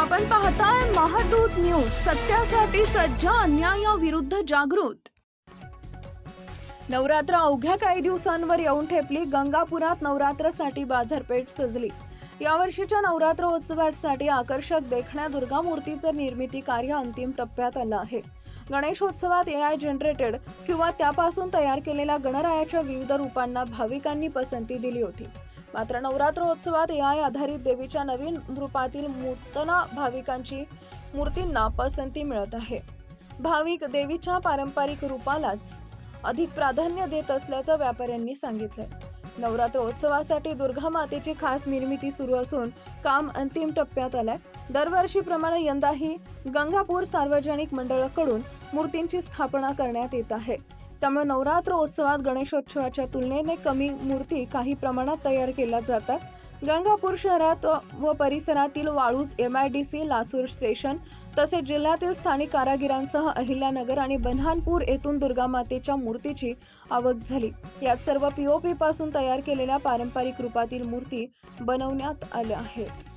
आपण पाहताय महादूत न्यूज सत्यासाठी सज्ज अन्यायाविरुद्ध जागृत. नवरात्र अवघ्या काही दिवसांवर येऊन ठेपली गंगापुरात नवरात्रसाठी बाजारपेठ सजली. यावर्षीच्या नवरात्र उत्सवासाठी आकर्षक देखण्या दुर्गा मूर्तीचं निर्मिती कार्य अंतिम टप्प्यात आलं आहे. गणेशोत्सवात ए आय जनरेटेड किंवा त्यापासून तयार केलेल्या गणरायाच्या विविध रूपांना भाविकांनी पसंती दिली होती. मात्र नवरात्रोत्सवात या आधारित देवीच्या नवीन रूपातील मूर्तना भाविकांची मूर्तींना पसंती मिळत आहे. भाविक देवीच्या पारंपरिक रूपालाच अधिक प्राधान्य देत असल्याचं व्यापाऱ्यांनी सांगितलंय. नवरात्रोत्सवासाठी दुर्गा मातेची खास निर्मिती सुरू असून काम अंतिम टप्प्यात आलंय. दरवर्षीप्रमाणे यंदाही गंगापूर सार्वजनिक मंडळाकडून मूर्तींची स्थापना करण्यात येत आहे. त्यामुळे नवरात्र उत्सवात गणेशोत्सवाच्या तुलनेने कमी मूर्ती काही प्रमाणात तयार केल्या जातात. गंगापूर शहरात व परिसरातील Waluj M I D C Lasur station तसेच जिल्ह्यातील स्थानिक कारागिरांसह अहिल्यानगर आणि बन्हानपूर येथून दुर्गामातेच्या मूर्तीची आवक झाली. यात सर्व पीओपी पासून तयार केलेल्या पारंपरिक रूपातील मूर्ती बनवण्यात आल्या आहेत.